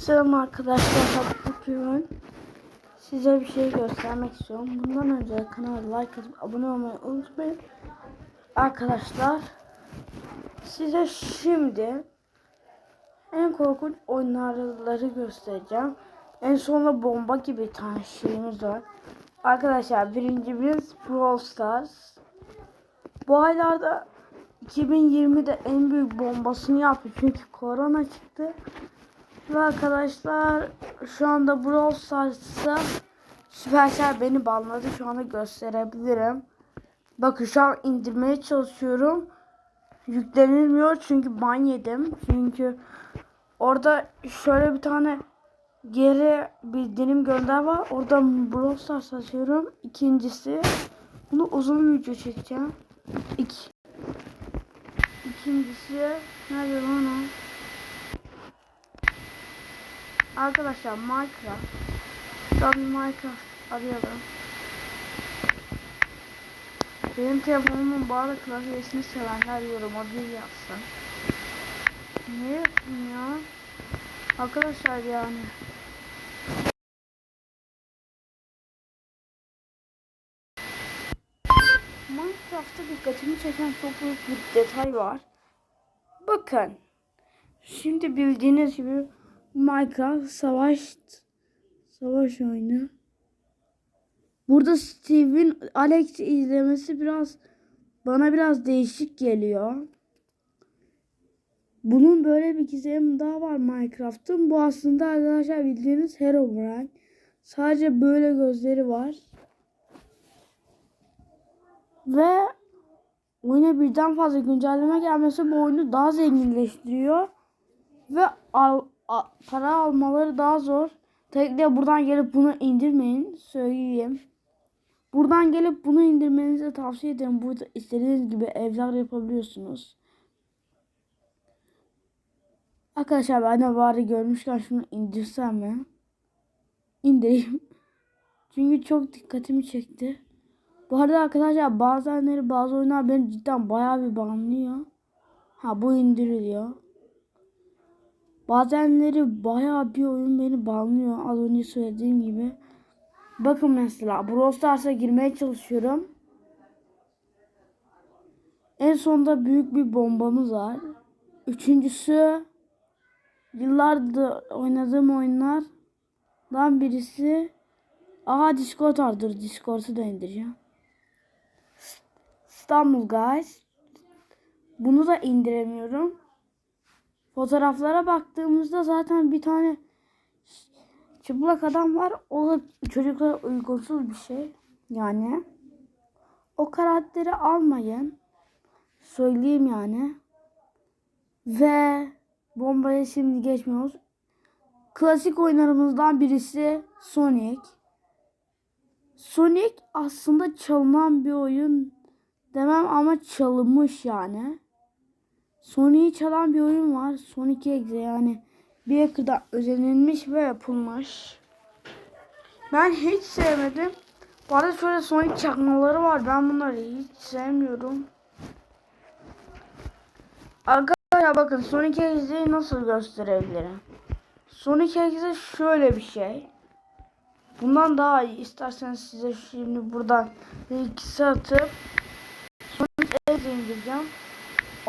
Selam arkadaşlar. Bugün size bir şey göstermek istiyorum. Bundan önce kanala like atıp abone olmayı unutmayın. Arkadaşlar size şimdi en korkunç oyunları göstereceğim. En sonunda bomba gibi bir tane şeyimiz var. Arkadaşlar birincimiz Brawl Stars. Bu aylarda 2020'de en büyük bombasını yaptı çünkü korona çıktı. Ve arkadaşlar şu anda Brawl Stars'ta Supercell beni banladı. Şu anda gösterebilirim. Bakın şu an indirmeye çalışıyorum. Yüklenilmiyor çünkü ban yedim. Çünkü orada şöyle bir tane geri bildirim gönder var. Oradan Brawl Stars açıyorum. İkincisi bunu uzun video çekeceğim. İki. İkincisi nerede lan o? Arkadaşlar Minecraft. Şuradan bir Minecraft arayalım. Benim telefonumun bağlı klavyesini sevenler yoruma bir yazsın. Ne yapayım ya? Arkadaşlar yani. Minecraft'ta dikkatimi çeken çok büyük bir detay var. Bakın. Şimdi bildiğiniz gibi Minecraft savaş savaş oyunu. Burada Steve'in Alex izlemesi biraz bana biraz değişik geliyor. Bunun böyle bir gizemi daha var Minecraft'ın. Bu aslında arkadaşlar bildiğiniz Herobrine. Sadece böyle gözleri var. Ve oyuna birden fazla güncelleme gelmesi bu oyunu daha zenginleştiriyor. Ve al, para almaları daha zor. Tekrar buradan gelip bunu indirmeyin. Söyleyeyim. Buradan gelip bunu indirmenizi tavsiye ederim. Burada istediğiniz gibi evler yapabiliyorsunuz. Arkadaşlar ben de bari görmüşken şunu indirsem mi? İndireyim. Çünkü çok dikkatimi çekti. Bu arada arkadaşlar bazenleri bazı oyunlar beni cidden bayağı bir banlıyor. Ha bu indiriliyor. Bazenleri bayağı bir oyun beni banlıyor. Az önce söylediğim gibi. Bakın mesela Brawl Stars'a girmeye çalışıyorum. En sonunda büyük bir bombamız var. Üçüncüsü yıllardır oynadığım oyunlardan birisi. Aha Discord vardır. Discord'u da indireceğim. İstanbul Guys. Bunu da indiremiyorum. Fotoğraflara baktığımızda zaten bir tane çıplak adam var. O da çocuklara uygunsuz bir şey. Yani o karakteri almayın. Söyleyeyim yani. Ve bombaya şimdi geçmiyoruz. Klasik oyunlarımızdan birisi Sonic. Sonic aslında çalınan bir oyun demem ama çalınmış yani. Sonic'i çalan bir oyun var. Sonic Exe yani bir hacker'dan özenilmiş ve yapılmış. Ben hiç sevmedim. Bu arada şöyle Sonic çakmaları var. Ben bunları hiç sevmiyorum. Arkadaşlar bakın Sonic Exe'yi nasıl gösterebilirim? Sonic Exe şöyle bir şey. Bundan daha iyi. İsterseniz size şimdi buradan ikisi atıp Sonic Exe indireceğim.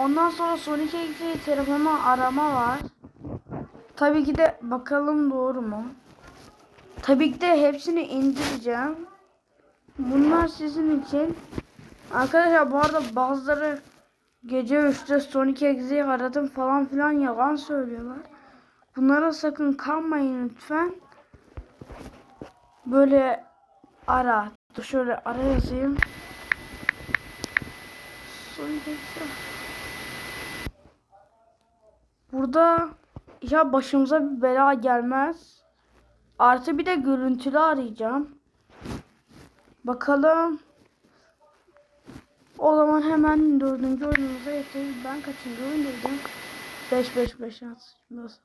Ondan sonra Sonic Exe'yi telefonuma arama var. Tabii ki de bakalım doğru mu? Tabii ki de hepsini indireceğim. Bunlar sizin için. Arkadaşlar bu arada bazıları gece 3'te Sonic Exe'yi aradım falan filan yalan söylüyorlar. Bunlara sakın kanmayın lütfen. Böyle ara. Dur şöyle ara yazayım. Sonic Exe. Burada ya başımıza bir bela gelmez. Artı bir de görüntülü arayacağım. Bakalım. O zaman hemen dördüncü oyunumuza geçelim. Ben kaçıncı oyundaydım? 5 5 5 Nasıl?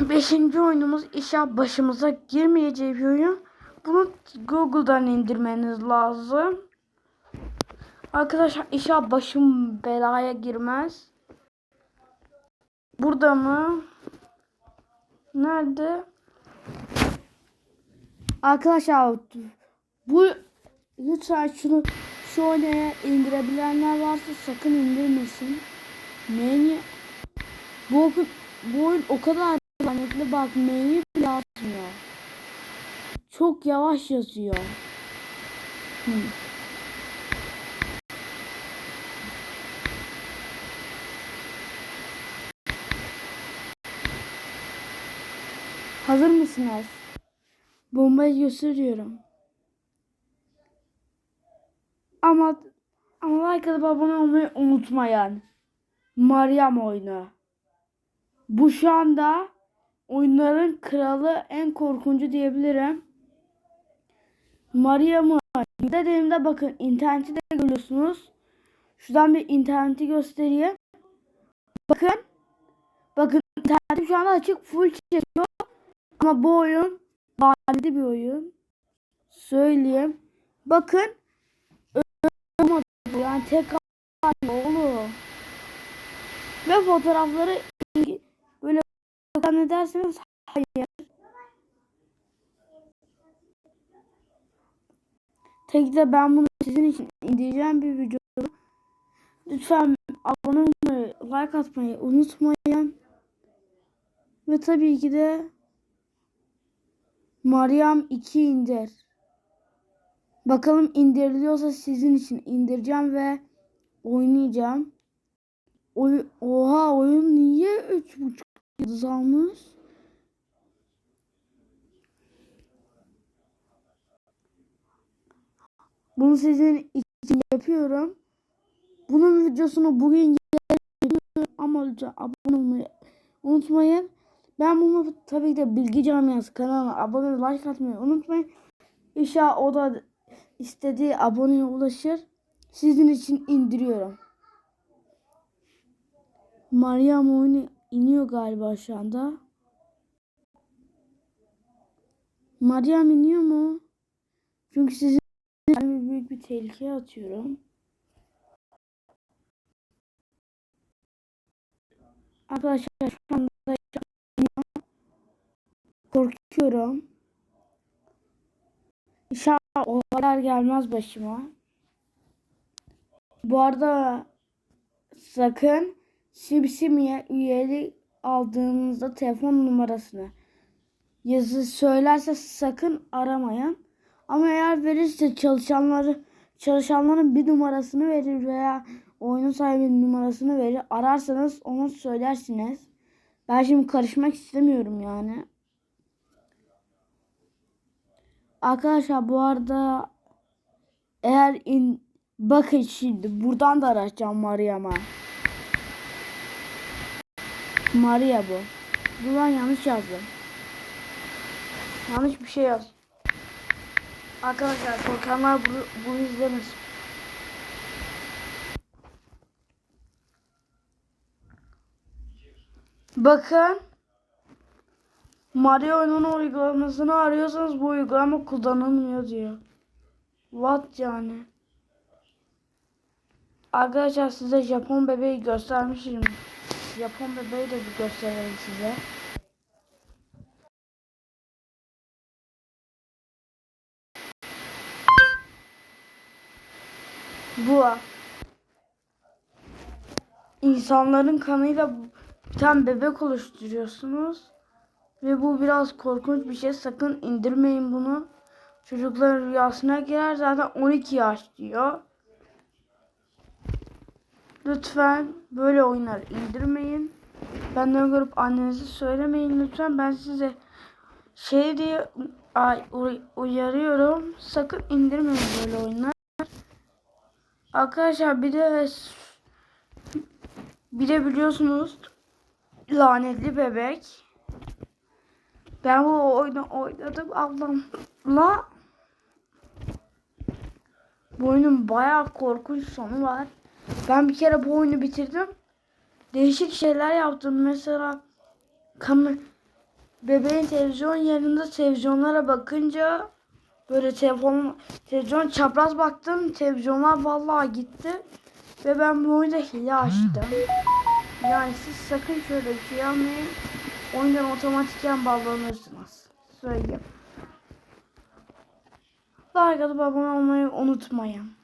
Beşinci oyunumuz inşallah başımıza girmeyeceği bir oyun. Bunu Google'dan indirmeniz lazım. Arkadaşlar inşallah başım belaya girmez. Burada mı? Nerede? Arkadaşlar bu lütfen şunu şu oynaya indirebilenler varsa sakın indirmesin. Neyini? Bu, oku- bu oyun o kadar lanetli bak menüyü bile atmıyor. Çok yavaş yazıyor. Hı. Hazır mısınız? Bombayı gösteriyorum. Ama ama like atıp abone olmayı unutmayın. Mariam oyunu. Bu şu anda oyunların kralı en korkuncu diyebilirim. Mariam'ı dediğimde bakın interneti de görüyorsunuz. Şuradan bir interneti göstereyim. Bakın. Bakın internetim şu anda açık full çekiyor. Ama bu oyun lanetli bir oyun. Söyleyeyim. Bakın. Olmadı bu yani tek oğlum. Ve fotoğrafları böyle ne derseniz hayır. Tek de ben bunu sizin için indireceğim bir video. Lütfen abone olmayı, like atmayı unutmayın. Ve tabii ki de Mariam 2 indir. Bakalım indiriliyorsa sizin için indireceğim ve oynayacağım. Oy Oha oyun niye 3.5 yıldız almış? Bunu sizin için yapıyorum. Bunun videosunu bugün yapıyorum ama lütfen abone olmayı unutmayın. Ben bunu tabii de Bilgi Camiası kanalına abone like atmayı unutmayın. İnşallah o da istediği aboneye ulaşır. Sizin için indiriyorum. Mariam oyunu iniyor galiba şu anda. Mariam iniyor mu? Çünkü sizin büyük bir tehlikeye atıyorum. Arkadaşlar şu anda korkuyorum. İnşallah olaylar gelmez başıma. Bu arada sakın Simsimi'ye üyelik aldığınızda telefon numarasını yazı söylerse sakın aramayın. Ama eğer verirse çalışanları çalışanların bir numarasını verir veya oyunun sahibinin numarasını verir. Ararsanız onu söylersiniz. Ben şimdi karışmak istemiyorum yani. Arkadaşlar bu arada eğer in bakın şimdi buradan da arayacağım Mariam'a. Maria bu. Buradan yanlış yazdım. Yanlış bir şey yaz. Arkadaşlar korkanlar bunu, bunu izlemesin. Bakın. Mario oyunun uygulamasını arıyorsanız bu uygulama kullanılmıyor diyor. What yani? Arkadaşlar size Japon bebeği göstermişim. Japon bebeği de bir gösterelim size. Bu. İnsanların kanıyla bir tane bebek oluşturuyorsunuz. Ve bu biraz korkunç bir şey. Sakın indirmeyin bunu. Çocukların rüyasına girer. Zaten 12 yaş diyor. Lütfen böyle oyunlar indirmeyin. Benden görüp annenize söylemeyin lütfen. Ben size şey diye uyarıyorum. Sakın indirmeyin böyle oyunlar. Arkadaşlar bir de bir de biliyorsunuz lanetli bebek. Ben bu oyunu oynadım ablamla. Bu oyunun bayağı korkunç sonu var. Ben bir kere bu oyunu bitirdim. Değişik şeyler yaptım. Mesela kamer bebeğin televizyon yerinde televizyonlara bakınca böyle telefon televizyon çapraz baktım. Televizyonlar vallahi gitti. Ve ben bu oyunda hile açtım. Yani siz sakın şöyle bir şey yapmayın. Oyundan otomatikken bağlanırsınız. Söyleyeyim. Like atıp abone olmayı unutmayın.